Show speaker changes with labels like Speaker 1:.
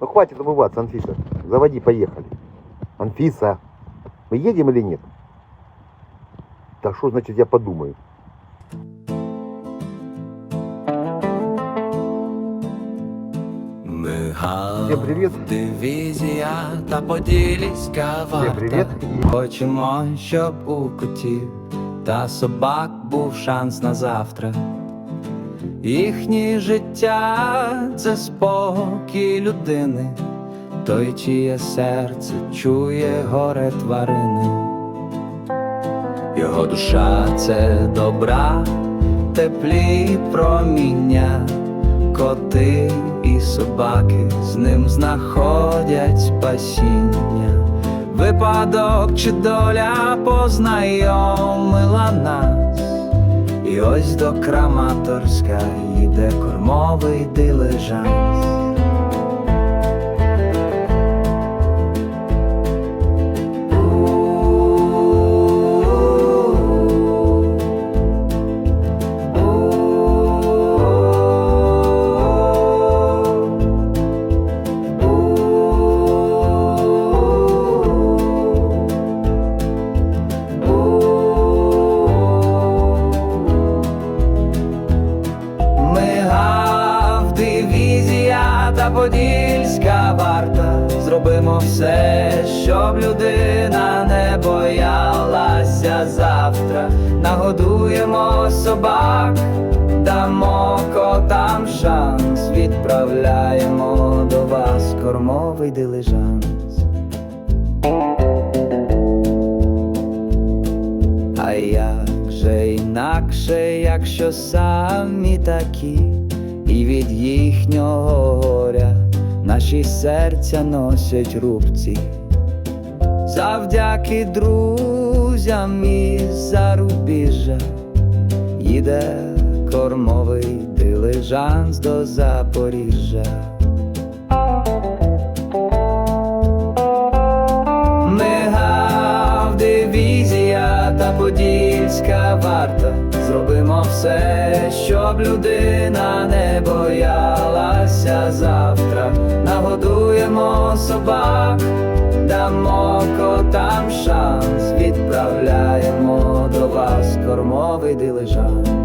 Speaker 1: Ну хватит умываться, Анфиса. Заводи, поехали. Анфиса, мы едем или нет? Да что значит я подумаю?
Speaker 2: Ми
Speaker 1: Всім привіт.
Speaker 2: дивізія та поділіська варта.
Speaker 1: привіт.
Speaker 2: Хочемо, щоб у котів та собак був шанс на завтра. Їхнє життя це спокій людини, той, чиє серце чує горе тварини. Його душа це добра, теплі проміння, коти і собаки з ним знаходять спасіння. Випадок чи доля познайомила нас, і ось до Краматорська йде кормовий дилижанс. Подільська варта. Зробимо все, щоб людина не боялася завтра. Нагодуємо собак, дамо котам шанс. Відправляємо до вас кормовий дилижанс. А як же інакше, якщо самі такі, і від їхнього наші серця носять рубці, завдяки друзям із зарубіжжя їде кормовий дилижанс до Запоріжжя. Мигав дивізія та подільська варта. Зробимо все, щоб людина не боялася завтра. Нагодуємо собак, дамо котам шанс. Відправляємо до вас кормовий дилижанс.